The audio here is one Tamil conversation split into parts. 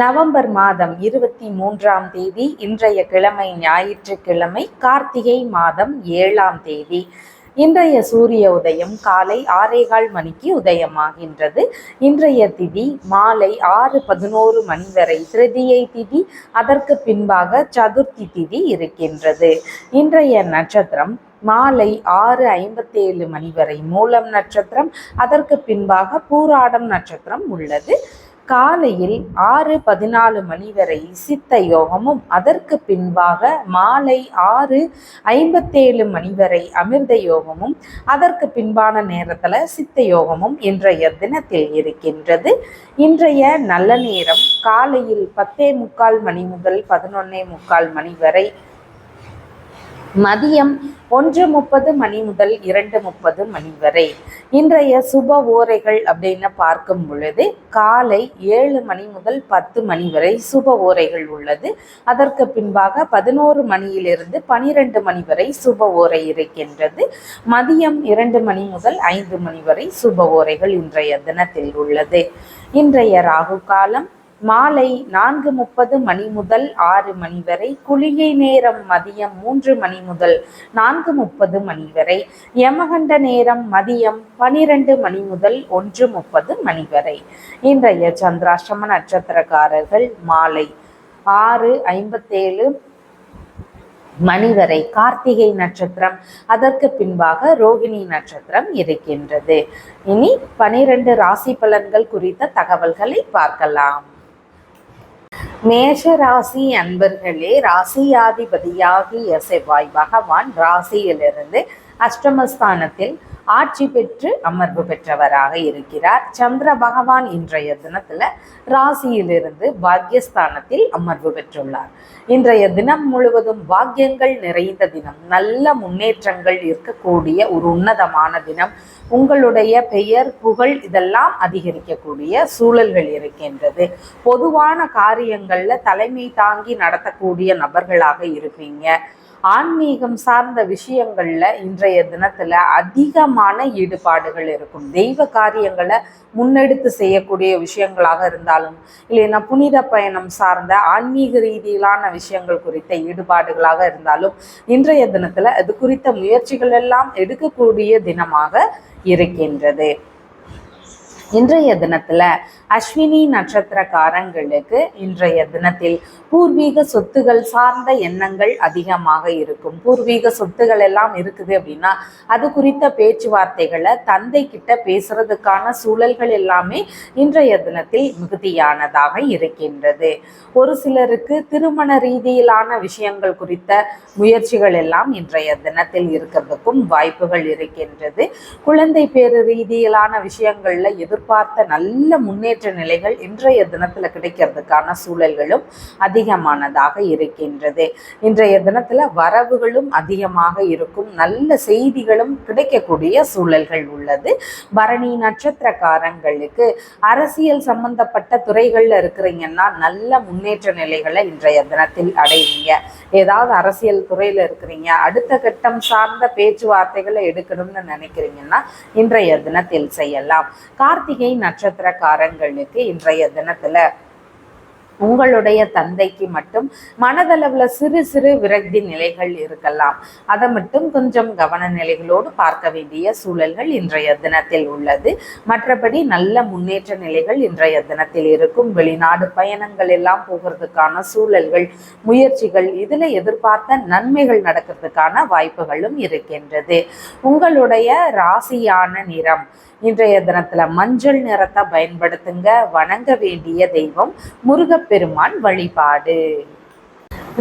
நவம்பர் மாதம் இருபத்தி மூன்றாம் தேதி இன்றைய கிழமை ஞாயிற்றுக்கிழமை கார்த்திகை மாதம் ஏழாம் தேதி. இன்றைய சூரிய உதயம் காலை ஆறேகால் மணிக்கு உதயமாகின்றது. இன்றைய திதி மாலை ஆறு பதினோரு மணி வரை திருதியை திதி அதற்கு பின்பாக சதுர்த்தி திதி இருக்கின்றது. இன்றைய நட்சத்திரம் மாலை ஆறு ஐம்பத்தேழு மணி வரை மூலம் நட்சத்திரம் அதற்கு பின்பாக பூராடம் நட்சத்திரம் உள்ளது. காலையில் ஆறு பதினாலு மணி வரை சித்த யோகமும் அதற்கு பின்பாக மாலை ஆறு ஐம்பத்தேழு மணி வரை அமிர்த யோகமும் அதற்கு பின்பான நேரத்தில் சித்த யோகமும் இன்றைய தினத்தில் இருக்கின்றது. இன்றைய நல்ல நேரம் காலையில் பத்தே முக்கால் மணி முதல் பதினொன்னே முக்கால் மணி வரை மதியம் ஒன்று முப்பது மணி முதல் இரண்டு முப்பது மணி வரை. இன்றைய சுப ஓரைகள் அப்படின்னு பார்க்கும் பொழுது காலை ஏழு மணி முதல் பத்து மணி வரை சுப ஓரைகள் உள்ளது. அதற்கு பின்பாக பதினோரு மணியிலிருந்து பனிரெண்டு மணி வரை சுப ஓரை இருக்கின்றது. மதியம் இரண்டு மணி முதல் ஐந்து மணி வரை சுப ஓரைகள் இன்றைய தினத்தில் உள்ளது. இன்றைய ராகு காலம் மாலை நான்கு முப்பது மணி முதல் ஆறு மணி வரை குளிகை நேரம் மதியம் மூன்று மணி முதல் நான்கு முப்பது மணி வரை யமகண்ட நேரம் மதியம் பனிரெண்டு மணி முதல் ஒன்று முப்பது மணி வரை. இன்றைய சந்திராஷ்டம நட்சத்திரக்காரர்கள் மாலை ஆறு ஐம்பத்தேழு மணி வரை கார்த்திகை நட்சத்திரம். அதற்கு பின்பாக ரோகிணி நட்சத்திரம் இருக்கின்றது. இனி பனிரெண்டு ராசி பலன்கள் குறித்த தகவல்களை பார்க்கலாம். மேஷ ராசி அன்பர்களே ராசியாதிபதியாகிய செவ்வாய் பகவான் ராசியிலிருந்து அஷ்டமஸ்தானத்தில் ஆட்சி பெற்று அமர்வு பெற்றவராக இருக்கிறார். சந்திர பகவான் இன்றைய தினத்துல ராசியிலிருந்து பாக்யஸ்தானத்தில் அமர்வு பெற்றுள்ளார். இன்றைய தினம் முழுவதும் பாக்கியங்கள் நிறைந்த தினம் நல்ல முன்னேற்றங்கள் இருக்கக்கூடிய ஒரு உன்னதமான தினம். உங்களுடைய பெயர் புகழ் இதெல்லாம் அதிகரிக்கக்கூடிய சூழல்கள் இருக்கின்றது. பொதுவான காரியங்கள்ல தலைமை தாங்கி நடத்தக்கூடிய நபர்களாக இருப்பீங்க. ஆன்மீகம் சார்ந்த விஷயங்களில் இன்றைய தினத்தில் அதிகமான ஈடுபாடுகள் இருக்கும். தெய்வ காரியங்களை முன்னெடுத்து செய்யக்கூடிய விஷயங்களாக இருந்தாலும் இல்லைன்னா புனித பயணம் சார்ந்த ஆன்மீக ரீதியிலான விஷயங்கள் குறித்த ஈடுபாடுகளாக இருந்தாலும் இன்றைய தினத்தில் அது குறித்த முயற்சிகள் எல்லாம் எடுக்கக்கூடிய தினமாக இருக்கின்றது. இன்றைய தினத்துல அஸ்வினி நட்சத்திரக்காரங்களுக்கு இன்றைய தினத்தில் பூர்வீக சொத்துகள் சார்ந்த எண்ணங்கள் அதிகமாக இருக்கும். பூர்வீக சொத்துகள் எல்லாம் இருக்குது அப்படின்னா அது குறித்த பேச்சுவார்த்தைகளை தந்தை கிட்ட பேசுறதுக்கான சூழல்கள் எல்லாமே இன்றைய தினத்தில் மிகுதியானதாக இருக்கின்றது. ஒரு சிலருக்கு திருமண ரீதியிலான விஷயங்கள் குறித்த முயற்சிகள் எல்லாம் இன்றைய தினத்தில் இருக்கிறதுக்கும் வாய்ப்புகள் இருக்கின்றது. குழந்தை பேரு ரீதியிலான விஷயங்கள்ல எதிர்பார்த்த நல்ல முன்னேற்ற நிலைகள் இன்றைய தினத்துல கிடைக்கிறதுக்கான சூழல்களும் அதிகமானதாக இருக்கின்றது. இன்றைய தினத்துல வரவுகளும் அதிகமாக இருக்கும். நல்ல செய்திகளும் கிடைக்கக்கூடிய சூழல்கள் உள்ளது. பரணி நட்சத்திரக்காரங்களுக்கு அரசியல் சம்பந்தப்பட்ட துறைகள்ல இருக்கிறீங்கன்னா நல்ல முன்னேற்ற நிலைகளை இன்றைய தினத்தில் அடைவீங்க. ஏதாவது அரசியல் துறையில இருக்கிறீங்க அடுத்த கட்டம் சார்ந்த பேச்சுவார்த்தைகளை எடுக்கணும்னு நினைக்கிறீங்கன்னா இன்றைய தினத்தில் செய்யலாம். கார்த்திகை கார்த்திகை நட்சத்திரக்காரங்களுக்கு இன்றைய தினத்துல உங்களுடைய தந்தைக்கு மட்டும் மனதளவில் சிறு சிறு விரக்தி நிலைகள் இருக்கலாம். அதை மட்டும் கொஞ்சம் கவன நிலைகளோடு பார்க்க வேண்டிய சூழல்கள் இன்றைய தினத்தில் உள்ளது. மற்றபடி நல்ல முன்னேற்ற நிலைகள் இன்றைய தினத்தில் இருக்கும். வெளிநாடு பயணங்கள் எல்லாம் போகிறதுக்கான சூழல்கள் முயற்சிகள் இதில் எதிர்பார்த்த நன்மைகள் நடக்கிறதுக்கான வாய்ப்புகளும் இருக்கின்றது. உங்களுடைய ராசியான நிறம் இன்றைய தினத்துல மஞ்சள் நிறத்தை பயன்படுத்துங்க. வணங்க வேண்டிய தெய்வம் முருகப்பெருமான் வழிபாடு.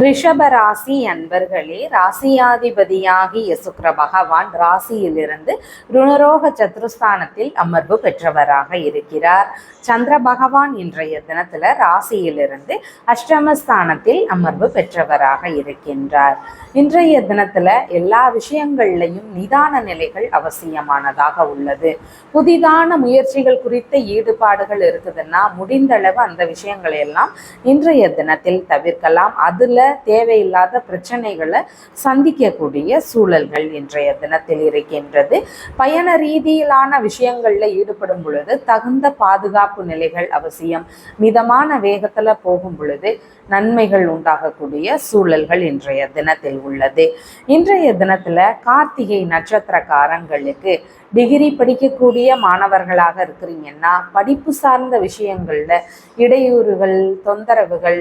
ரிஷபராசி அன்பர்களே ராசியாதிபதியாகிய சுக்கர பகவான் ராசியிலிருந்து ருணரோக சத்ருஸ்தானத்தில் அமர்வு பெற்றவராக இருக்கிறார். சந்திர பகவான் இன்றைய தினத்துல ராசியிலிருந்து அஷ்டமஸ்தானத்தில் அமர்வு பெற்றவராக இருக்கின்றார். இன்றைய தினத்துல எல்லா விஷயங்கள்லையும் நிதான நிலைகள் அவசியமானதாக உள்ளது. புதிதான முயற்சிகள் குறித்த ஈடுபாடுகள் இருக்குதுன்னா முடிந்தளவு அந்த விஷயங்களை எல்லாம் இன்றைய தினத்தில் தவிர்க்கலாம். அதுல தேவையில்லாத பிரச்சனைகளை சந்திக்கக்கூடிய சூழல்கள் இன்றைய தினத்தில் இருக்கின்றது. பயண ரீதியிலான விஷயங்கள்ல ஈடுபடும் பொழுது தகுந்த பாதுகாப்பு நிலைகள் அவசியம். மிதமான வேகத்துல போகும் பொழுது நன்மைகள் உண்டாகக்கூடிய சூழல்கள் இன்றைய தினத்தில் உள்ளது. இன்றைய தினத்துல கார்த்திகை நட்சத்திரக்காரங்களுக்கு டிகிரி படிக்கக்கூடிய மாணவர்களாக இருக்கிறீங்கன்னா படிப்பு சார்ந்த விஷயங்கள்ல இடையூறுகள் தொந்தரவுகள்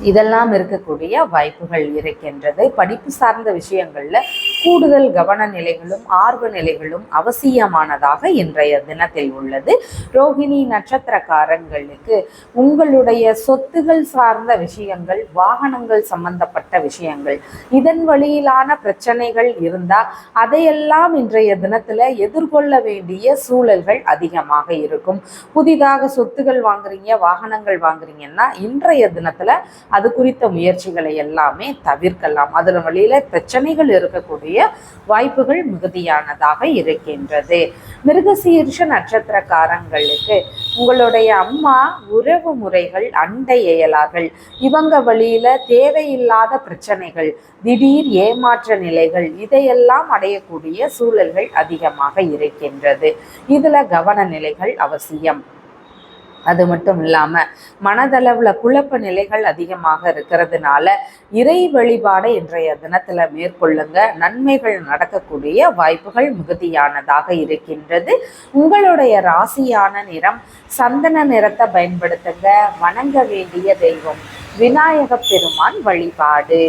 இதெல்லாம் இருக்கக்கூடிய வாய்ப்புகள் இருக்கின்றது. படிப்பு சார்ந்த விஷயங்கள்ல கூடுதல் கவன நிலைகளும் ஆர்வ நிலைகளும் அவசியமானதாக இன்றைய தினத்தில் உள்ளது. ரோஹிணி நட்சத்திரக்காரங்களுக்கு உங்களுடைய சொத்துகள் சார்ந்த விஷயங்கள் வாகனங்கள் சம்பந்தப்பட்ட விஷயங்கள் இதன் வழியிலான பிரச்சனைகள் இருந்தால் அதையெல்லாம் இன்றைய தினத்தில் எதிர்கொள்ள வேண்டிய சூழல்கள் அதிகமாக இருக்கும். புதிதாக சொத்துகள் வாங்குறீங்க வாகனங்கள் வாங்குறீங்கன்னா இன்றைய தினத்தில் அது குறித்த முயற்சிகளை எல்லாமே தவிர்க்கலாம். அதன் வழியில் பிரச்சனைகள் இருக்கக்கூடிய வாய்ப்புகள் மிகுதியானதாக இருக்கின்றது. மிருகசீர்ஷ நட்சத்திரக்காரங்களுக்கு உங்களுடைய அம்மா உறவு முறைகள் அண்டை இயலார்கள் இவங்க வழியில தேவையில்லாத பிரச்சனைகள் திடீர் ஏமாற்ற நிலைகள் இதையெல்லாம் அடையக்கூடிய சூழல்கள் அதிகமாக இருக்கின்றது. இதுல கவன நிலைகள் அவசியம். அது மட்டும் இல்லாமல் மனதளவில் குழப்ப நிலைகள் அதிகமாக இருக்கிறதுனால இறை வழிபாடை இன்றைய தினத்தில் மேற்கொள்ளுங்க. நன்மைகள் நடக்கக்கூடிய வாய்ப்புகள் மிகுதியானதாக இருக்கின்றது. உங்களுடைய ராசியான நிறம் சந்தன நிறத்தை பயன்படுத்துங்க. வணங்க வேண்டிய தெய்வம் விநாயக பெருமான் வழிபாடு.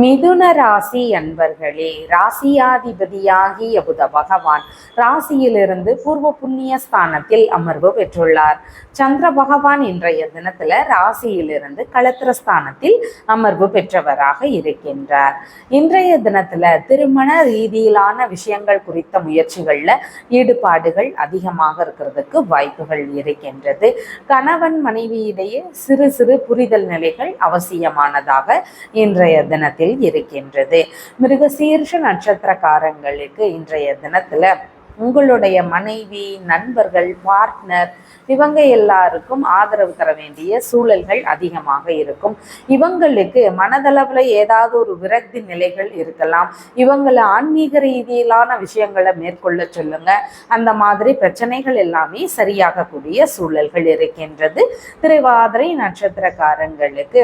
மிதுன ராசி அன்பர்களே ராசியாதிபதியாகிய புத பகவான் ராசியிலிருந்து பூர்வ புண்ணிய ஸ்தானத்தில் அமர்வு பெற்றுள்ளார். சந்திர பகவான் இன்றைய தினத்துல ராசியிலிருந்து களத்திர ஸ்தானத்தில் அமர்வு பெற்றவராக இருக்கின்றார். இன்றைய தினத்துல திருமண ரீதியிலான விஷயங்கள் குறித்த முயற்சிகள்ல ஈடுபாடுகள் அதிகமாக இருக்கிறதுக்கு வாய்ப்புகள் இருக்கின்றது. கணவன் மனைவியிடையே சிறு சிறு புரிதல் நிலைகள் அவசியமானதாக இன்றைய தினத்தில் தினத்தில் இருக்கின்றது. மிருகசீர்ஷ நட்சத்திரக்காரங்களுக்கு இன்றைய தினத்துல உங்களுடைய மனைவி நண்பர்கள் பார்ட்னர் இவங்க எல்லாருக்கும் ஆதரவு தர வேண்டிய சூழல்கள் அதிகமாக இருக்கும். இவங்களுக்கு மனதளவில் ஏதாவது ஒரு விரக்தி நிலைகள் இருக்கலாம். இவங்களை ஆன்மீக ரீதியிலான விஷயங்களை மேற்கொள்ள சொல்லுங்க. அந்த மாதிரி பிரச்சனைகள் எல்லாமே சரியாகக்கூடிய சூழல்கள் இருக்கின்றது. திருவாதிரை நட்சத்திரக்காரங்களுக்கு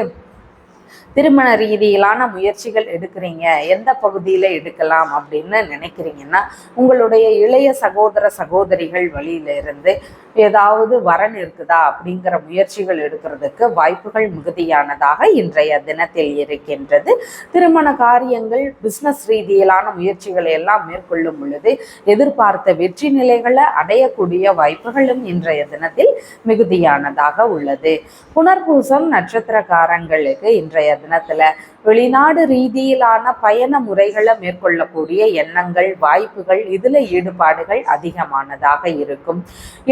திருமண ரீதியிலான முயற்சிகள் எடுக்கிறீங்க. எந்த பகுதியில் எடுக்கலாம் அப்படின்னு நினைக்கிறீங்கன்னா உங்களுடைய இளைய சகோதர சகோதரிகள் வழியிலிருந்து ஏதாவது வரன் இருக்குதா அப்படிங்கிற முயற்சிகள் எடுக்கிறதுக்கு வாய்ப்புகள் மிகுதியானதாக இன்றைய தினத்தில் இருக்கின்றது. திருமண காரியங்கள் பிஸ்னஸ் ரீதியிலான முயற்சிகளை எல்லாம் மேற்கொள்ளும் பொழுது எதிர்பார்த்த வெற்றி நிலைகளை அடையக்கூடிய வாய்ப்புகளும் இன்றைய தினத்தில் மிகுதியானதாக உள்ளது. புனர்பூசம் நட்சத்திரக்காரங்களுக்கு இன்றைய இன்றைய தினத்துல வெளிநாடு ரீதியிலான பயண முறைகளை மேற்கொள்ளக்கூடிய எண்ணங்கள் வாய்ப்புகள் இதுல ஈடுபாடுகள் அதிகமானதாக இருக்கும்.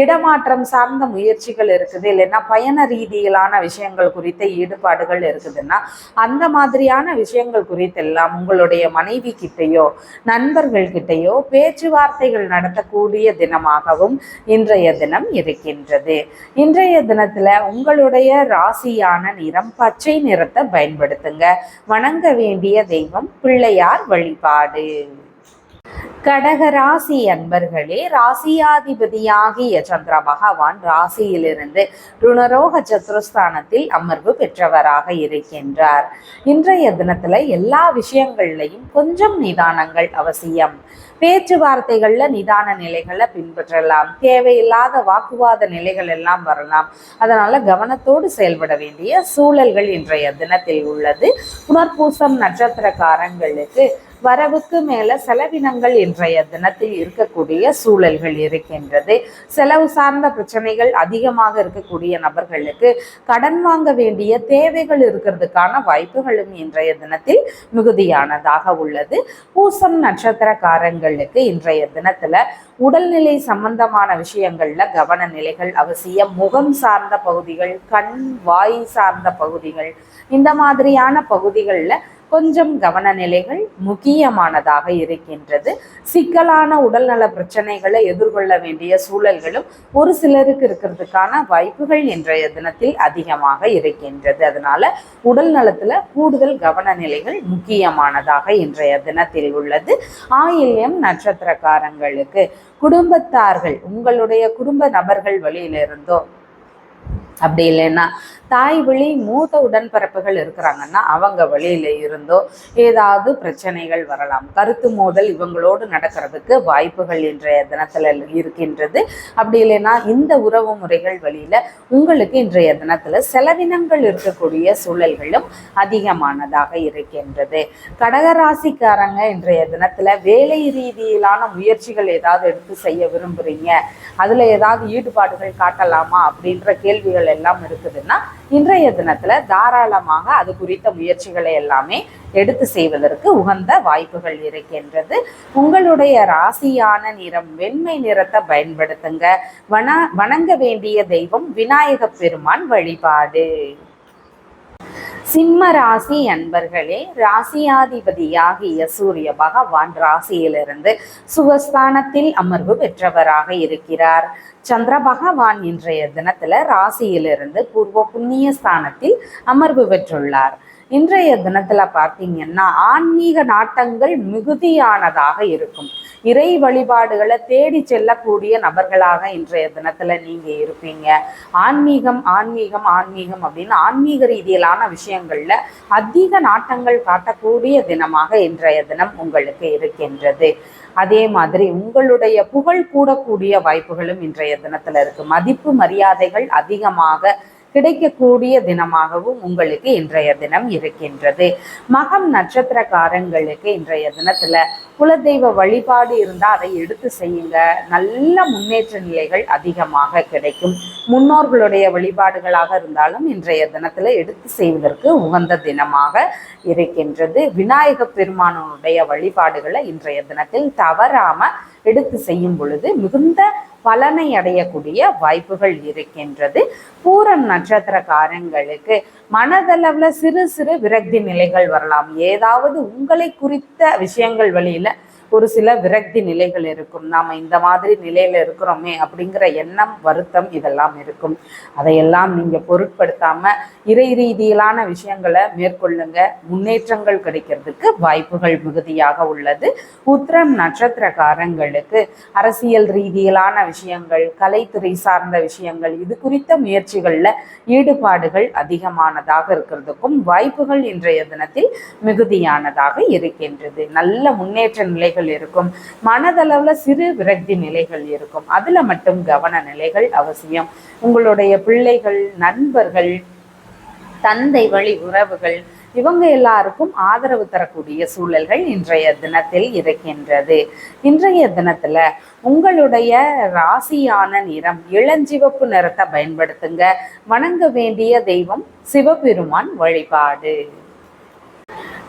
இடமாற்றம் சார்ந்த முயற்சிகள் இருக்குது. இல்லைன்னா பயண ரீதியிலான விஷயங்கள் குறித்த ஈடுபாடுகள் இருக்குதுன்னா அந்த மாதிரியான விஷயங்கள் குறித்தெல்லாம் உங்களுடைய மனைவி கிட்டையோ நண்பர்கள் கிட்டையோ பேச்சுவார்த்தைகள் நடத்தக்கூடிய தினமாகவும் இன்றைய தினம் இருக்கின்றது. இன்றைய தினத்துல உங்களுடைய ராசியான நிறம் பச்சை நிறத்தை பயன்படுத்துங்க. வணங்க வேண்டிய தெய்வம் பிள்ளையார் வழிபாடு. கடகராசி அன்பர்களே ராசியாதிபதியாகிய சந்திர பகவான் ராசியிலிருந்து ருணரோக சத்ருஸ்தானத்தில் அமர்வு பெற்றவராக இருக்கின்றார். இன்றைய தினத்துல எல்லா விஷயங்கள்லையும் கொஞ்சம் நிதானங்கள் அவசியம். பேச்சுவார்த்தைகள்ல நிதான நிலைகளை பின்பற்றலாம். தேவையில்லாத வாக்குவாத நிலைகள் எல்லாம் வரலாம். அதனால கவனத்தோடு செயல்பட வேண்டிய சூழல்கள் இன்றைய தினத்தில் உள்ளது. புனர்பூசம் நட்சத்திரக்காரங்களுக்கு வரவுக்கு மேல செலவினங்கள் இன்றைய தினத்தில் இருக்கக்கூடிய சூழல்கள் இருக்கின்றது. செலவு சார்ந்த பிரச்சனைகள் அதிகமாக இருக்கக்கூடிய நபர்களுக்கு கடன் வாங்க வேண்டிய தேவைகள் இருக்கிறதுக்கான வாய்ப்புகளும் இன்றைய தினத்தில் மிகுதியானதாக உள்ளது. பூசம் நட்சத்திரக்காரங்களுக்கு இன்றைய தினத்துல உடல்நிலை சம்பந்தமான விஷயங்கள்ல கவன நிலைகள் அவசியம். முகம் சார்ந்த பகுதிகள் கண் வாய் சார்ந்த பகுதிகள் இந்த மாதிரியான பகுதிகளில் கொஞ்சம் கவனநிலைகள் முக்கியமானதாக இருக்கின்றது. சிக்கலான உடல்நல பிரச்சனைகளை எதிர்கொள்ள வேண்டிய சூழல்களும் ஒரு சிலருக்கு இருக்கிறதுக்கான வாய்ப்புகள் இன்றைய தினத்தில் அதிகமாக இருக்கின்றது. அதனால உடல் நலத்துல கூடுதல் கவனநிலைகள் முக்கியமானதாக இன்றைய தினத்தில் உள்ளது. ஆயில்யம் நட்சத்திரக்காரங்களுக்கு குடும்பத்தார்கள் உங்களுடைய குடும்ப நபர்கள் வழியிலிருந்தோ அப்படி இல்லைன்னா தாய் வழி மூத்த உடன்பிறப்புகள் இருக்கிறாங்கன்னா அவங்க வழியில இருந்தோ ஏதாவது பிரச்சனைகள் வரலாம். கருத்து மோதல் இவங்களோடு நடக்கிறதுக்கு வாய்ப்புகள் இன்றைய தினத்துல இருக்கின்றது. அப்படி இல்லைன்னா இந்த உறவு முறைகள் வழியில உங்களுக்கு இன்றைய தினத்துல செலவினங்கள் இருக்கக்கூடிய சூழல்களும் அதிகமானதாக இருக்கின்றது. கடகராசிக்காரங்க இன்றைய தினத்துல வேலை ரீதியிலான முயற்சிகள் ஏதாவது எடுத்து செய்ய விரும்புறீங்க. அதுல ஏதாவது ஈடுபாடுகள் காட்டலாமா அப்படின்ற கேள்விகள் எல்லாம் இருக்குதுன்னா இன்றைய தினத்துல தாராளமாக அது குறித்த முயற்சிகளை எல்லாமே எடுத்து செய்வதற்கு உகந்த வாய்ப்புகள் இருக்கின்றது. உங்களுடைய ராசியான நிறம் வெண்மை நிறத்தை பயன்படுத்துங்க. வன வணங்க வேண்டிய தெய்வம் விநாயக பெருமான் வழிபாடு. சிம்ம ராசி அன்பர்களே ராசியாதிபதியாகிய சூரிய பகவான் ராசியிலிருந்து சுகஸ்தானத்தில் அமர்வு பெற்றவராக இருக்கிறார். சந்திர பகவான் இன்றைய தினத்துல ராசியிலிருந்து பூர்வ புண்ணிய ஸ்தானத்தில் அமர்வு பெற்றுள்ளார். இன்றைய தினத்துல பார்த்தீங்கன்னா ஆன்மீக நாட்டங்கள் மிகுதியானதாக இருக்கும். இறை வழிபாடுகளை தேடி செல்லக்கூடிய நபர்களாக இன்றைய தினத்துல நீங்க இருப்பீங்க. ஆன்மீகம் ஆன்மீகம் ஆன்மீகம் அப்படின்னு ஆன்மீக ரீதியிலான விஷயங்கள்ல அதிக நாட்டங்கள் காட்டக்கூடிய தினமாக இன்றைய தினம் உங்களுக்கு இருக்கின்றது. அதே மாதிரி உங்களுடைய புகழ் கூடக்கூடிய வாய்ப்புகளும் இன்றைய தினத்துல இருக்கு. மதிப்பு மரியாதைகள் அதிகமாக கிடைக்கக்கூடிய தினமாகவும் உங்களுக்கு இன்றைய தினம் இருக்கின்றது. மகம் நட்சத்திரக்காரங்களுக்கு இன்றைய தினத்துல குலதெய்வ வழிபாடு இருந்தால் அதை எடுத்து செய்யுங்க. நல்ல முன்னேற்ற நிலைகள் அதிகமாக கிடைக்கும். முன்னோர்களுடைய வழிபாடுகளாக இருந்தாலும் இன்றைய தினத்துல எடுத்து செய்வதற்கு உகந்த தினமாக இருக்கின்றது. விநாயக பெருமானனுடைய வழிபாடுகளை இன்றைய தினத்தில் தவறாம எடுத்து செய்யும் பொழுது மிகுந்த பலனை அடையக்கூடிய வாய்ப்புகள் இருக்கின்றது. பூரம் நட்சத்திரக்காரங்களுக்கு மனதளவில் சிறு சிறு விரக்தி நிலைகள் வரலாம். ஏதாவது உங்களை குறித்த விஷயங்கள் வழியில ஒரு சில விரக்தி நிலைகள் இருக்கும். நாம் இந்த மாதிரி நிலையில் இருக்கிறோமே அப்படிங்கிற எண்ணம் வருத்தம் இதெல்லாம் இருக்கும். அதையெல்லாம் நீங்கள் பொருட்படுத்தாமல் இறை ரீதியிலான விஷயங்களை மேற்கொள்ளுங்க. முன்னேற்றங்கள் கிடைக்கிறதுக்கு வாய்ப்புகள் மிகுதியாக உள்ளது. உத்திரம் நட்சத்திரக்காரங்களுக்கு அரசியல் ரீதியிலான விஷயங்கள் கலைத்துறை சார்ந்த விஷயங்கள் இது குறித்த முயற்சிகளில் ஈடுபாடுகள் அதிகமானதாக இருக்கிறதுக்கும் வாய்ப்புகள் இன்றைய தினத்தில் மிகுதியானதாக இருக்கின்றது. நல்ல முன்னேற்ற நிலைகள் நிலைகள் இருக்கும். மனதளவுல சிறு விரக்தி நிலைகள் இருக்கும். அதுல மட்டும் கவன நிலைகள் அவசியம். உங்களுடைய பிள்ளைகள் நண்பர்கள் தந்தை வழி உறவுகள் இவங்க எல்லாருக்கும் ஆதரவு தரக்கூடிய சூழல்கள் இன்றைய தினத்தில் இருக்கின்றது. இன்றைய தினத்துல உங்களுடைய ராசியான நிறம் இளஞ்சிவப்பு நிறத்தை பயன்படுத்துங்க. வணங்க வேண்டிய தெய்வம் சிவபெருமான் வழிபாடு.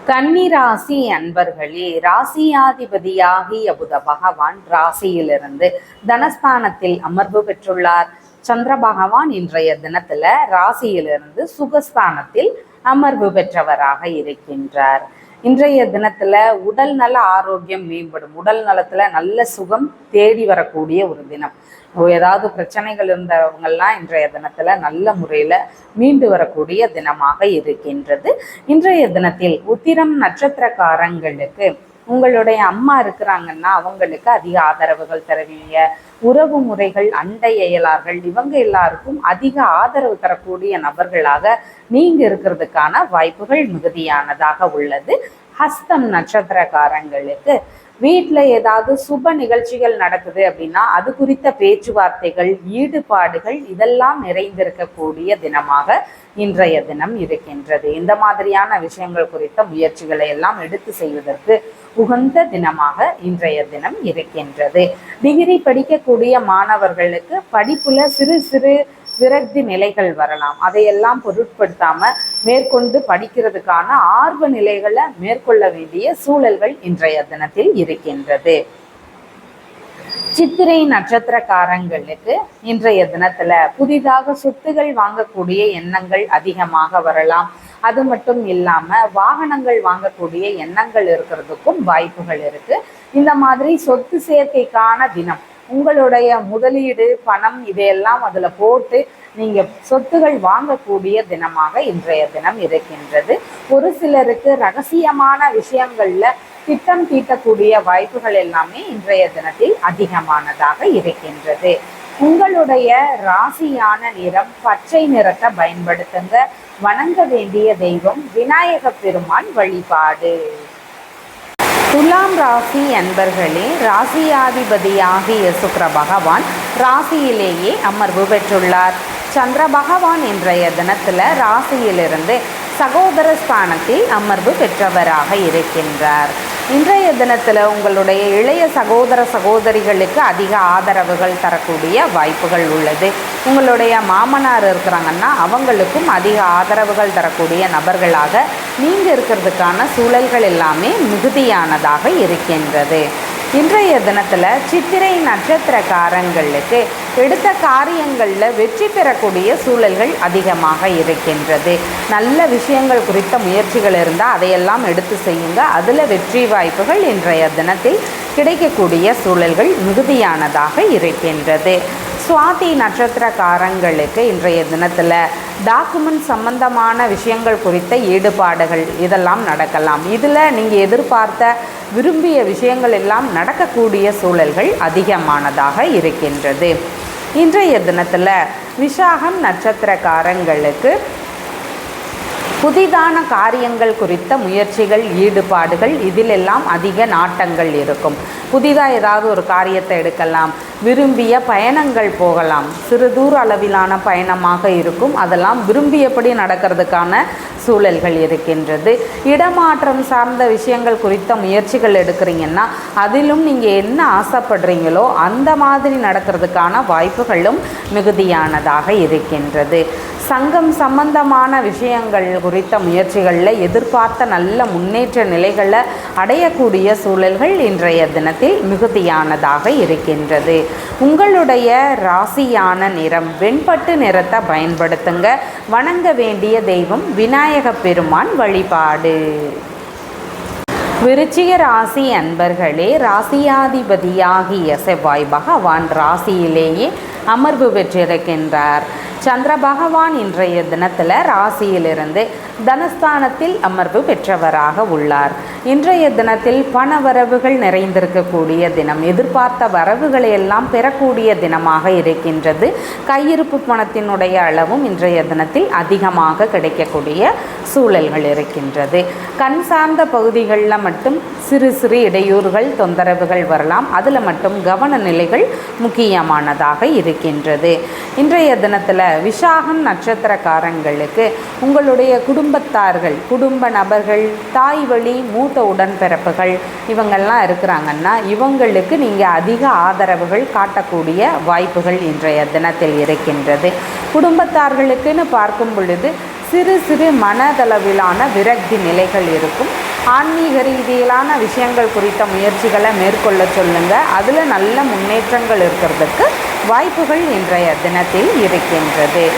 கன்னிராசி அன்பர்களே ராசியாதிபதியாகிய புத பகவான் ராசியிலிருந்து தனஸ்தானத்தில் அமர்வு பெற்றுள்ளார். சந்திர பகவான் இன்றைய தினத்துல ராசியிலிருந்து சுகஸ்தானத்தில் அமர்வு பெற்றவராக இருக்கின்றார். இன்றைய தினத்துல உடல் நல ஆரோக்கியம் மேம்படும். உடல் நலத்துல நல்ல சுகம் தேடி வரக்கூடிய ஒரு தினம். ஏதாவது பிரச்சனைகள் இருந்தவங்கள்லாம் இன்றைய தினத்துல நல்ல முறையில மீண்டு வரக்கூடிய தினமாக இருக்கின்றது. இன்றைய தினத்தில் உத்திரம் நட்சத்திரக்காரங்களுக்கு உங்களுடைய அம்மா இருக்கிறாங்கன்னா அவங்களுக்கு அதிக ஆதரவுகள் தருவீங்க. உறவு முறைகள் அண்டை இயலார்கள் இவங்க எல்லாருக்கும் அதிக ஆதரவு தரக்கூடிய நபர்களாக நீங்க இருக்கிறதுக்கான வாய்ப்புகள் மிகுதியானதாக உள்ளது. ஹஸ்தம் நட்சத்திரக்காரங்களுக்கு வீட்டில் ஏதாவது சுப நிகழ்ச்சிகள் நடக்குது அப்படின்னா அது குறித்த பேச்சுவார்த்தைகள் ஈடுபாடுகள் இதெல்லாம் நிறைந்திருக்கக்கூடிய தினமாக இன்றைய தினம் இருக்கின்றது. இந்த மாதிரியான விஷயங்கள் குறித்த முயற்சிகளை எல்லாம் எடுத்து செய்வதற்கு உகந்த தினமாக இன்றைய தினம் இருக்கின்றது. டிகிரி படிக்கக்கூடிய மாணவர்களுக்கு படிப்புல சிறு சிறு விரக்தி நிலைகள் வரலாம். அதையெல்லாம் பொருட்படுத்தாம மேற்கொண்டு படிக்கிறதுக்கான ஆர்வ நிலைகளை மேற்கொள்ள வேண்டிய சூழல்கள் இன்றைய தினத்தில் இருக்கின்றது. சித்திரை நட்சத்திரக்காரங்களுக்கு இன்றைய தினத்துல புதிதாக சொத்துகள் வாங்கக்கூடிய எண்ணங்கள் அதிகமாக வரலாம். அது மட்டும் இல்லாம வாகனங்கள் வாங்கக்கூடிய எண்ணங்கள் இருக்கிறதுக்கும் வாய்ப்புகள் இருக்கு. இந்த மாதிரி சொத்து சேர்க்கைக்கான தினம் உங்களுடைய முதலீடு பணம் இதையெல்லாம் அதில் போட்டு நீங்கள் சொத்துகள் வாங்கக்கூடிய தினமாக இன்றைய தினம் இருக்கின்றது. ஒரு சிலருக்கு ரகசியமான விஷயங்களில் திட்டம் தீட்டக்கூடிய வாய்ப்புகள் எல்லாமே இன்றைய தினத்தில் அதிகமானதாக இருக்கின்றது. உங்களுடைய ராசியான நிறம் பச்சை நிறத்தை பயன்படுத்துங்க. வணங்க வேண்டிய தெய்வம் விநாயக பெருமான் வழிபாடு. துலாம் ராசி அன்பர்களே ராசியாதிபதியாகிய சுக்கர பகவான் ராசியிலேயே அமர்வு பெற்றுள்ளார். சந்திர பகவான் இன்றைய தினத்தில் ராசியிலிருந்து சகோதர ஸ்தானத்தில் அமர்வு பெற்றவராக இருக்கின்றார். இன்றைய தினத்தில் உங்களுடைய இளைய சகோதர சகோதரிகளுக்கு அதிக ஆதரவுகள் தரக்கூடிய வாய்ப்புகள் உள்ளது. உங்களுடைய மாமனார் இருக்கிறாங்கன்னா அவங்களுக்கும் அதிக ஆதரவுகள் தரக்கூடிய நபர்களாக நீங்கள் இருக்கிறதுக்கான சூழல்கள் எல்லாமே மிகுதியானதாக இருக்கின்றது. இன்றைய தினத்தில் சித்திரை நட்சத்திரக்காரங்களுக்கு எடுத்த காரியங்களில் வெற்றி பெறக்கூடிய சூழல்கள் அதிகமாக இருக்கின்றது. நல்ல விஷயங்கள் குறித்த முயற்சிகள் இருந்தால் அதையெல்லாம் எடுத்து செய்யுங்க. அதில் வெற்றி வாய்ப்புகள் இன்றைய தினத்தில் கிடைக்கக்கூடிய சூழல்கள் மிகுதியானதாக இருக்கின்றது. சுவாதி நட்சத்திரக்காரங்களுக்கு இன்றைய தினத்தில் டாக்குமெண்ட் சம்பந்தமான விஷயங்கள் குறித்த ஈடுபாடுகள் இதெல்லாம் நடக்கலாம். இதில் நீங்கள் எதிர்பார்த்த விரும்பிய விஷயங்கள் எல்லாம் நடக்கக்கூடிய சூழல்கள் அதிகமானதாக இருக்கின்றது. இன்றைய தினத்தில் விசாகம் நட்சத்திரக்காரங்களுக்கு புதிதான காரியங்கள் குறித்த முயற்சிகள் ஈடுபாடுகள் இதிலெல்லாம் அதிக நாட்டங்கள் இருக்கும். புதிதாக ஏதாவது ஒரு காரியத்தை எடுக்கலாம். விரும்பிய பயணங்கள் போகலாம். சிறு தூர அளவிலான பயணமாக இருக்கும். அதெல்லாம் விரும்பியபடி நடக்கிறதுக்கான சூழல்கள் இருக்கின்றது. இடமாற்றம் சார்ந்த விஷயங்கள் குறித்த முயற்சிகள் எடுக்கிறீங்கன்னா அதிலும் நீங்கள் என்ன ஆசைப்படுறீங்களோ அந்த மாதிரி நடக்கிறதுக்கான வாய்ப்புகளும் மிகுதியானதாக இருக்கின்றது. சங்கம் சம்பந்தமான விஷயங்கள் குறித்த முயற்சிகளில் எதிர்பார்த்த நல்ல முன்னேற்ற நிலைகளை அடையக்கூடிய சூழல்கள் இன்றைய தினத்தில் மிகுதியானதாக இருக்கின்றது. உங்களுடைய ராசியான நிறம் வெண்பட்டு நிறத்தை பயன்படுத்துங்க. வணங்க வேண்டிய தெய்வம் விநாயக பெருமான் வழிபாடு. விருச்சிக ராசி அன்பர்களே ராசியாதிபதியாகிய செவ்வாய் பகவான் ராசியிலேயே அமர்வு பெற்றிருக்கின்றார் சந்திர பகவான் இன்றைய தினத்தில் ராசியிலிருந்து தனஸ்தானத்தில் அமர்வு பெற்றவராக உள்ளார். இன்றைய தினத்தில் பண வரவுகள் நிறைந்திருக்கக்கூடிய தினம். எதிர்பார்த்த வரவுகளை எல்லாம் பெறக்கூடிய தினமாக இருக்கின்றது. கையிருப்பு பணத்தினுடைய அளவும் இன்றைய தினத்தில் அதிகமாக கிடைக்கக்கூடிய சூழல்கள் இருக்கின்றது. கண் சார்ந்த பகுதிகளில் மட்டும் சிறு சிறு இடையூறுகள் தொந்தரவுகள் வரலாம். அதில் மட்டும் கவன நிலைகள் முக்கியமானதாக இருக்கின்றது இன்றைய தினத்தில் விஷாகம் நட்சத்திரக்காரங்களுக்கு உங்களுடைய குடும்பத்தார்கள் குடும்ப நபர்கள் தாய் வழி மூத்த உடன்பிறப்புகள் இவங்கெல்லாம் இருக்கிறாங்கன்னா இவங்களுக்கு நீங்கள் அதிக ஆதரவுகள் காட்டக்கூடிய வாய்ப்புகள் இன்றைய தினத்தில் இருக்கின்றது. குடும்பத்தார்களுக்குன்னு பார்க்கும் பொழுது சிறு சிறு மனதளவிலான விரக்தி நிலைகள் இருக்கும். ஆன்மீக ரீதியிலான விஷயங்கள் குறித்த முயற்சிகளை மேற்கொள்ள சொல்லுங்கள் அதில் நல்ல முன்னேற்றங்கள் இருக்கிறதுக்கு வாய்ப்புகள் இன்றைய தினத்தில் இருக்கின்றது.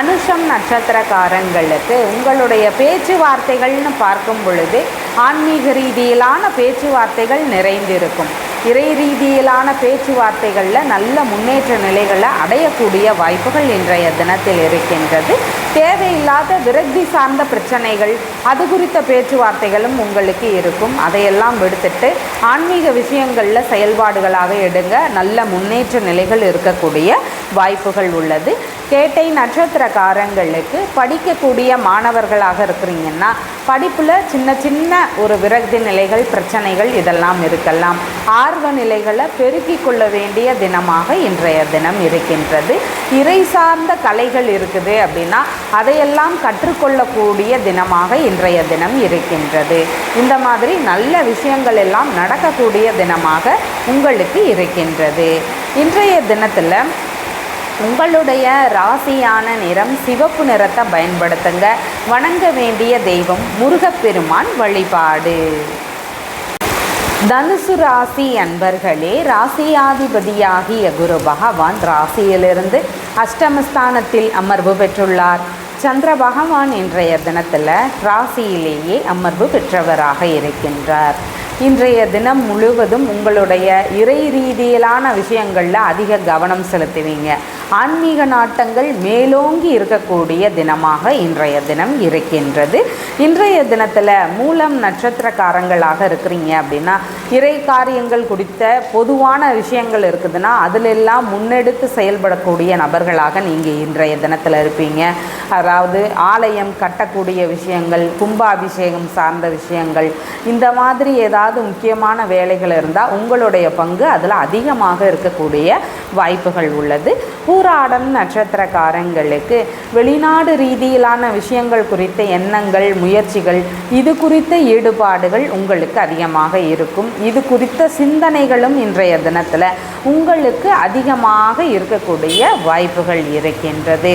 அனுஷம் நட்சத்திரக்காரங்களுக்கு உங்களுடைய பேச்சுவார்த்தைகள்னு பார்க்கும் பொழுது ஆன்மீக ரீதியிலான பேச்சுவார்த்தைகள் நிறைந்திருக்கும். இறை ரீதியிலான பேச்சுவார்த்தைகளில் நல்ல முன்னேற்ற நிலைகளை அடையக்கூடிய வாய்ப்புகள் இன்றைய தினத்தில் இருக்கின்றது. தேவையில்லாத விரக்தி சார்ந்த பிரச்சனைகள் அது குறித்த பேச்சுவார்த்தைகளும் உங்களுக்கு இருக்கும். அதையெல்லாம் விடுத்துட்டு ஆன்மீக விஷயங்களில் செயல்பாடுகளாக எடுங்க. நல்ல முன்னேற்ற நிலைகள் இருக்கக்கூடிய வாய்ப்புகள் உள்ளது. கேட்டை நட்சத்திரக்காரங்களுக்கு படிக்கக்கூடிய மாணவர்களாக இருக்கிறீங்கன்னா படிப்பில் சின்ன சின்ன ஒரு விரக்தி நிலைகள் பிரச்சனைகள் இதெல்லாம் இருக்கலாம். ஆர்வ நிலைகளை பெருக்கிக் கொள்ள வேண்டிய தினமாக இன்றைய தினம் இருக்கின்றது. இறை சார்ந்த கலைகள் இருக்குது அப்படின்னா அதையெல்லாம் கற்றுக்கொள்ளக்கூடிய தினமாக இன்றைய தினம் இருக்கின்றது. இந்த மாதிரி நல்ல விஷயங்கள் எல்லாம் நடக்கக்கூடிய தினமாக உங்களுக்கு இருக்கின்றது. இன்றைய தினத்தில் உங்களுடைய ராசியான நிறம் சிவப்பு நிறத்தை பயன்படுத்துங்க. வணங்க வேண்டிய தெய்வம் முருகப்பெருமான் வழிபாடு. தனுசு ராசி அன்பர்களே ராசியாதிபதியாகிய குரு பகவான் ராசியிலிருந்து அஷ்டமஸ்தானத்தில் அமர்வு பெற்றுள்ளார். சந்திர பகவான் இன்றைய தினத்தில் ராசியிலேயே அமர்வு பெற்றவராக இருக்கின்றார். இன்றைய தினம் முழுவதும் உங்களுடைய இறை ரீதியிலான விஷயங்களில் அதிக கவனம் செலுத்துவீங்க. ஆன்மீக நாட்டங்கள் மேலோங்கி இருக்கக்கூடிய தினமாக இன்றைய தினம் இருக்கின்றது. இன்றைய தினத்தில் மூலம் நட்சத்திரக்காரங்களாக இருக்கிறீங்க அப்படின்னா இறை காரியங்கள் குறித்த பொதுவான விஷயங்கள் இருக்குதுன்னா அதிலெல்லாம் முன்னெடுத்து செயல்படக்கூடிய நபர்களாக நீங்கள் இன்றைய தினத்தில் இருப்பீங்க. அதாவது ஆலயம் கட்டக்கூடிய விஷயங்கள் கும்பாபிஷேகம் சார்ந்த விஷயங்கள் இந்த மாதிரி ஏதாவது முக்கியமான வேலைகள் இருந்தால் உங்களுடைய பங்கு அதில் அதிகமாக இருக்கக்கூடிய வாய்ப்புகள் உள்ளது. பூராடம் நட்சத்திரக்காரங்களுக்கு வெளிநாடு ரீதியிலான விஷயங்கள் குறித்த எண்ணங்கள் முயற்சிகள் இது குறித்த ஈடுபாடுகள் உங்களுக்கு அதிகமாக இருக்கும். இது குறித்த சிந்தனைகளும் இன்றைய தினத்தில் உங்களுக்கு அதிகமாக இருக்கக்கூடிய வாய்ப்புகள் இருக்கின்றது.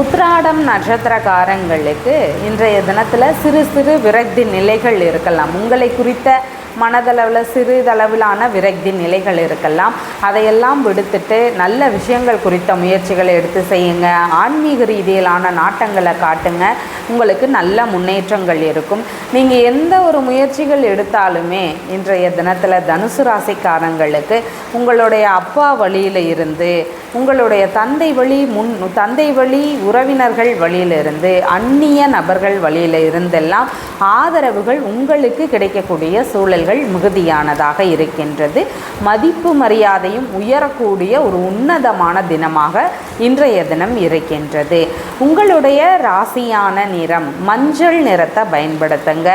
உத்ராடம் நட்சத்திரக்காரங்களுக்கு இன்றைய தினத்தில் சிறு சிறு விரக்தி நிலைகள் இருக்கலாம். உங்களை குறித்த மனதளவில் சிறிதளவிலான விரக்தி நிலைகள் இருக்கலாம். அதையெல்லாம் விடுத்துட்டு நல்ல விஷயங்கள் குறித்த முயற்சிகளை எடுத்து செய்யுங்க. ஆன்மீக ரீதியிலான நாட்டங்களை காட்டுங்க. உங்களுக்கு நல்ல முன்னேற்றங்கள் இருக்கும். நீங்கள் எந்த ஒரு முயற்சிகள் எடுத்தாலுமே இன்றைய தினத்தில் தனுசு ராசிக்காரங்களுக்கு உங்களுடைய அப்பா வழியில் இருந்து உங்களுடைய தந்தை வழி முன் தந்தை வழி உறவினர்கள் வழியிலிருந்து அந்நிய நபர்கள் வழியில் இருந்தெல்லாம் ஆதரவுகள் உங்களுக்கு கிடைக்கக்கூடிய சூழல் சூழல்கள் மிகுதியானதாக இருக்கின்றது. மதிப்பு மரியாதையும் உயரக்கூடிய ஒரு உன்னதமான தினமாக இன்றைய தினம் இருக்கின்றது. உங்களுடைய ராசியான நிறம் மஞ்சள் நிறத்தை பயன்படுத்துங்க.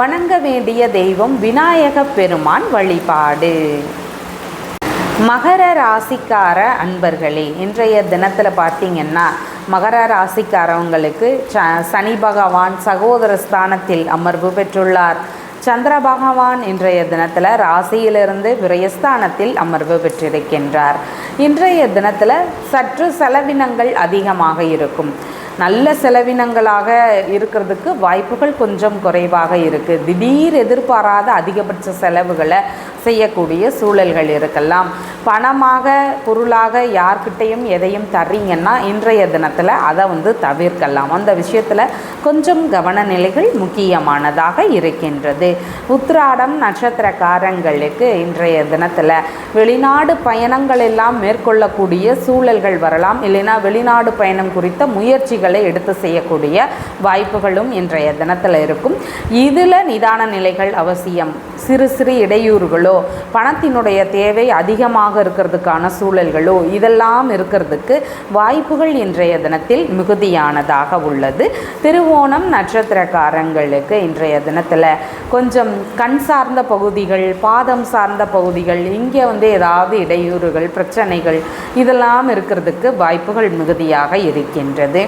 வணங்க வேண்டிய தெய்வம் விநாயக பெருமான் வழிபாடு. மகர ராசிக்கார அன்பர்களே இன்றைய தினத்தில் பார்த்தீங்கன்னா மகர ராசிக்காரவங்களுக்கு ச சனி பகவான் சகோதர ஸ்தானத்தில் அமர்வு பெற்றுள்ளார். சந்திர பகவான் இன்றைய தினத்தில் ராசியிலிருந்து விரயஸ்தானத்தில் அமர்வு பெற்றிருக்கின்றார். இன்றைய தினத்தில் சற்று செலவினங்கள் அதிகமாக இருக்கும். நல்ல செலவினங்களாக இருக்கிறதுக்கு வாய்ப்புகள் கொஞ்சம் குறைவாக இருக்குது திடீர் எதிர்பாராத அதிகபட்ச செலவுகளை செய்யக்கூடிய சூழல்கள் இருக்கலாம். பணமாக பொருளாக யார்கிட்டையும் எதையும் தர்றீங்கன்னா இன்றைய தினத்தில் அதை வந்து தவிர்க்கலாம். அந்த விஷயத்தில் கொஞ்சம் கவனநிலைகள் முக்கியமானதாக இருக்கின்றது. உத்ராடம் நட்சத்திரக்காரங்களுக்கு இன்றைய தினத்தில் வெளிநாடு பயணங்கள் எல்லாம் மேற்கொள்ளக்கூடிய சூழல்கள் வரலாம். இல்லைன்னா வெளிநாடு பயணம் குறித்த முயற்சிகளை எடுத்து செய்யக்கூடிய வாய்ப்புகளும் இன்றைய தினத்தில் இருக்கும். இதில் நிதான நிலைகள் அவசியம். சிறு சிறு இடையூறுகளோ பணத்தினுடைய தேவை அதிகமாக இருக்கிறதுக்கான சூழல்களோ இதெல்லாம் இருக்கிறதுக்கு வாய்ப்புகள் இன்றைய தினத்தில் மிகுதியானதாக உள்ளது. திருவோணம் நட்சத்திரக்காரங்களுக்கு இன்றைய தினத்தில் கொஞ்சம் கண் சார்ந்த பகுதிகள் பாதம் சார்ந்த பகுதிகள் இங்கே வந்து ஏதாவது இடையூறுகள் பிரச்சனைகள் இதெல்லாம் இருக்கிறதுக்கு வாய்ப்புகள் மிகுதியாக இருக்கின்றது.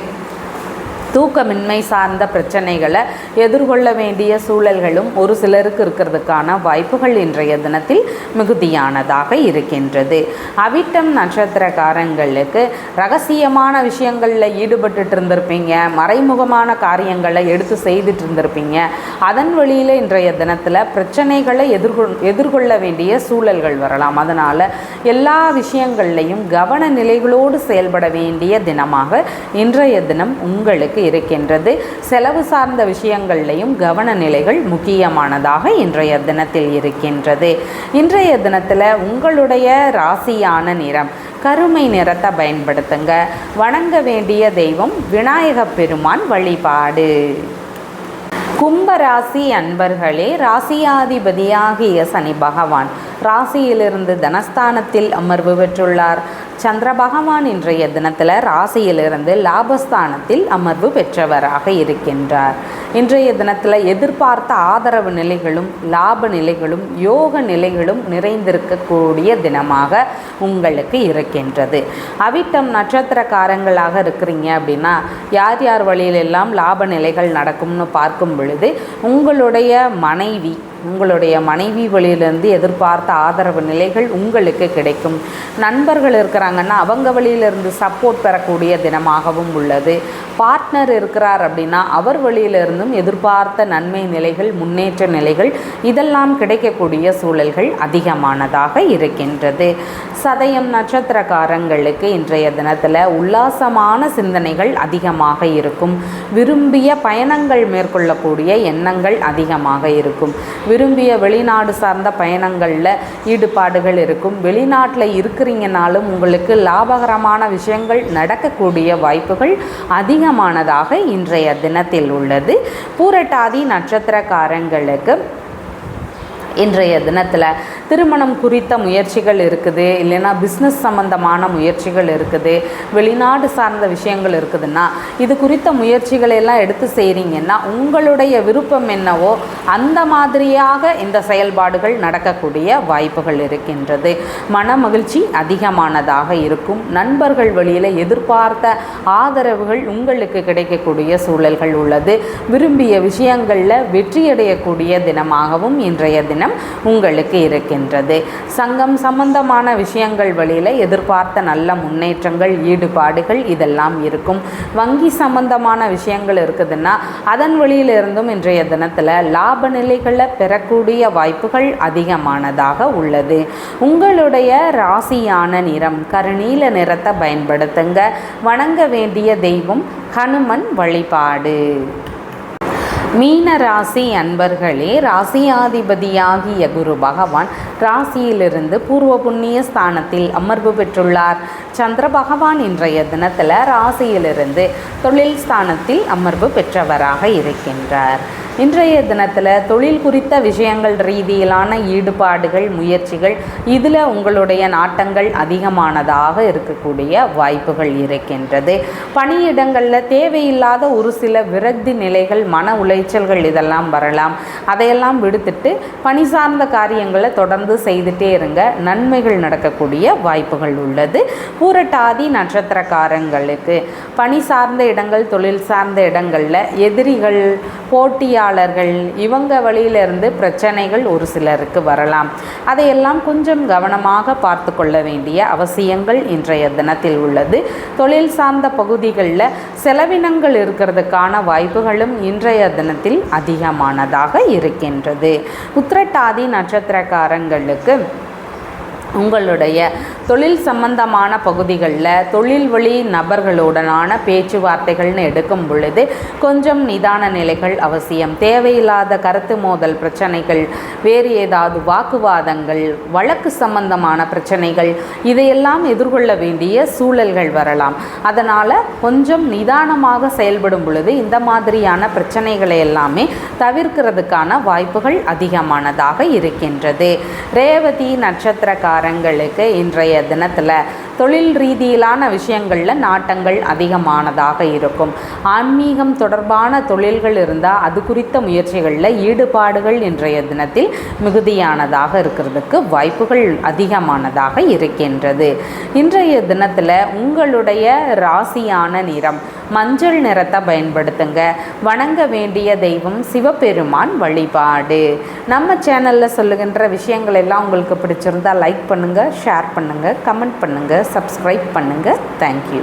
தூக்கமின்மை சார்ந்த பிரச்சனைகளை எதிர்கொள்ள வேண்டிய சூழல்களும் ஒரு சிலருக்கு இருக்கிறதுக்கான வாய்ப்புகள் இன்றைய தினத்தில் மிகுதியானதாக இருக்கின்றது. அவிட்டம் நட்சத்திரக்காரங்களுக்கு ரகசியமான விஷயங்களில் ஈடுபட்டுட்டு இருந்திருப்பீங்க. மறைமுகமான காரியங்களை எடுத்து செய்துட்டு இருந்திருப்பீங்க. அதன் வழியில் இன்றைய தினத்தில் பிரச்சனைகளை எதிர்கொள் எதிர்கொள்ள வேண்டிய சூழல்கள் வரலாம். அதனால் எல்லா விஷயங்கள்லையும் கவன நிலைகளோடு செயல்பட வேண்டிய தினமாக இன்றைய தினம் உங்களுக்கு இருக்கின்றது. செலவு சார்ந்த விஷயங்கள்லையும் கவன நிலைகள் முக்கியமானதாக இன்றைய தினத்தில் இருக்கின்றது. இன்றைய தினத்தில் உங்களுடைய ராசியான நிறம் கருமை நிறத்தை பயன்படுத்துங்க. வணங்க வேண்டிய தெய்வம் விநாயக பெருமான் வழிபாடு. கும்பராசி அன்பர்களே ராசியாதிபதியாகிய சனி பகவான் ராசியிலிருந்து தனஸ்தானத்தில் அமர்வு பெற்றுள்ளார். சந்திர பகவான் இன்றைய தினத்தில் ராசியிலிருந்து லாபஸ்தானத்தில் அமர்வு பெற்றவராக இருக்கின்றார். இன்றைய தினத்தில் எதிர்பார்த்த ஆதரவு நிலைகளும் லாப நிலைகளும் யோக நிலைகளும் நிறைந்திருக்கக்கூடிய தினமாக உங்களுக்கு இருக்கின்றது. அவிட்டம் நட்சத்திரக்காரங்களாக இருக்கிறீங்க அப்படின்னா யார் யார் வழியிலெல்லாம் லாப நிலைகள் நடக்கும்னு பார்க்கும் பொழுது உங்களுடைய மனைவி உங்களுடைய மனைவி வழியிலிருந்து எதிர்பார்த்த ஆதரவு நிலைகள் உங்களுக்கு கிடைக்கும். நண்பர்கள் இருக்கிறாங்கன்னா அவங்க வழியிலிருந்து சப்போர்ட் பெறக்கூடிய தினமாகவும் உள்ளது. பார்ட்னர் இருக்கிறார் அப்படின்னா அவர் வழியிலிருந்தும் எதிர்பார்த்த நன்மை நிலைகள் முன்னேற்ற நிலைகள் இதெல்லாம் கிடைக்கக்கூடிய சூழல்கள் அதிகமானதாக இருக்கின்றது. சதயம் நட்சத்திரக்காரங்களுக்கு இன்றைய தினத்தில் உல்லாசமான சிந்தனைகள் அதிகமாக இருக்கும். விரும்பிய பயணங்கள் மேற்கொள்ளக்கூடிய எண்ணங்கள் அதிகமாக இருக்கும். விரும்பிய வெளிநாடு சார்ந்த பயணங்களில் ஈடுபாடுகள் இருக்கும். வெளிநாட்டில் இருக்கிறீங்கனாலும் உங்களுக்கு லாபகரமான விஷயங்கள் நடக்கக்கூடிய வாய்ப்புகள் அதிகமானதாக இன்றைய தினத்தில் உள்ளது. பூரட்டாதி நட்சத்திரக்காரங்களுக்கு இன்றைய தினத்தில் திருமணம் குறித்த முயற்சிகள் இருக்குது இல்லைன்னா பிஸ்னஸ் சம்மந்தமான முயற்சிகள் இருக்குது வெளிநாடு சார்ந்த விஷயங்கள் இருக்குதுன்னா இது குறித்த முயற்சிகளை எல்லாம் எடுத்து செய்கிறீங்கன்னா உங்களுடைய விருப்பம் என்னவோ அந்த மாதிரியாக இந்த செயல்பாடுகள் நடக்கக்கூடிய வாய்ப்புகள் இருக்கின்றது. மன மகிழ்ச்சி அதிகமானதாக இருக்கும். நண்பர்கள் வழியில் எதிர்பார்த்த ஆதரவுகள் உங்களுக்கு கிடைக்கக்கூடிய சூழல்கள் உள்ளது. விரும்பிய விஷயங்களில் வெற்றியடையக்கூடிய தினமாகவும் இன்றைய தினம் உங்களுக்கு இருக்கின்றது. சங்கம் சம்பந்தமான விஷயங்கள் வழியில் எதிர்பார்த்த நல்ல முன்னேற்றங்கள் ஈடுபாடுகள் இதெல்லாம் இருக்கும். வங்கி சம்பந்தமான விஷயங்கள் இருக்குதுன்னா அதன் வழியிலிருந்தும் இன்றைய தினத்தில் லாப நிலைகளை பெறக்கூடிய வாய்ப்புகள் அதிகமானதாக உள்ளது. உங்களுடைய ராசியான நிறம் கருநீல நிறத்தை பயன்படுத்துங்க. வணங்க வேண்டிய தெய்வம் ஹனுமன் வழிபாடு. மீன ராசி அன்பர்களே ராசியாதிபதியாகிய குரு பகவான் ராசியிலிருந்து பூர்வ புண்ணிய ஸ்தானத்தில் அமர்வு பெற்றுள்ளார். சந்திர பகவான் இன்றைய தினத்தில் ராசியிலிருந்து தொழில் ஸ்தானத்தில் அமர்வு பெற்றவராக இருக்கின்றார். இன்றைய தினத்தில் தொழில் குறித்த விஷயங்கள் ரீதியிலான ஈடுபாடுகள் முயற்சிகள் இதில் உங்களுடைய நாட்டங்கள் அதிகமானதாக இருக்கக்கூடிய வாய்ப்புகள் இருக்கின்றது. பணியிடங்களில் தேவையில்லாத ஒரு சில விரக்தி நிலைகள் மன எரிச்சல்கள் இதெல்லாம் வரலாம். அதையெல்லாம் விடுத்துட்டு பணி சார்ந்த காரியங்களை தொடர்ந்து செய்துட்டே இருங்க. நன்மைகள் நடக்கக்கூடிய வாய்ப்புகள் உள்ளது. பூரட்டாதி நட்சத்திரக்காரங்களுக்கு பணி சார்ந்த இடங்கள் தொழில் சார்ந்த இடங்களில் எதிரிகள் போட்டியாளர்கள் இவங்க வழியிலிருந்து பிரச்சனைகள் ஒரு சிலருக்கு வரலாம். அதையெல்லாம் கொஞ்சம் கவனமாக பார்த்து கொள்ள வேண்டிய அவசியங்கள் இன்றைய தினத்தில் உள்ளது. தொழில் சார்ந்த பகுதிகளில் செலவினங்கள் இருக்கிறதுக்கான வாய்ப்புகளும் இன்றைய தினத்தில் அதிகமானதாக இருக்கின்றது. உத்திரட்டாதி நட்சத்திரக்காரங்களுக்கு உங்களுடைய தொழில் சம்பந்தமான பகுதிகளில் தொழில் வழி நபர்களுடனான பேச்சுவார்த்தைகள்னு எடுக்கும் பொழுது கொஞ்சம் நிதான நிலைகள் அவசியம். தேவையில்லாத கருத்து மோதல் பிரச்சனைகள் வேறு ஏதாவது வாக்குவாதங்கள் வழக்கு சம்பந்தமான பிரச்சனைகள் இதையெல்லாம் எதிர்கொள்ள வேண்டிய சூழல்கள் வரலாம். அதனால் கொஞ்சம் நிதானமாக செயல்படும் பொழுது இந்த மாதிரியான பிரச்சனைகளை எல்லாமே தவிர்க்கிறதுக்கான வாய்ப்புகள் அதிகமானதாக இருக்கின்றது. ரேவதி நட்சத்திரக்காரங்களுக்கு இன்றைய தினத்தில் தொழில் ரீதியிலான விஷயங்களில் நாட்டங்கள் அதிகமானதாக இருக்கும். ஆன்மீகம் தொடர்பான தொழில்கள் இருந்தால் அது குறித்த முயற்சிகளில் ஈடுபாடுகள் இன்றைய தினத்தில் மிகுதியானதாக இருக்கிறதுக்கு வாய்ப்புகள் அதிகமானதாக இருக்கின்றது. இன்றைய தினத்தில் உங்களுடைய ராசியான நிறம் மஞ்சள் நிறத்தை பயன்படுத்துங்க. வணங்க வேண்டிய தெய்வம் சிவபெருமான் வழிபாடு. நம்ம சேனலில் சொல்லுகின்ற விஷயங்கள் எல்லாம் உங்களுக்கு பிடிச்சிருந்தா லைக் பண்ணுங்கள் ஷேர் பண்ணுங்கள் கமெண்ட் பண்ணுங்கள் சப்ஸ்கிரைப் பண்ணுங்கள் தேங்க்யூ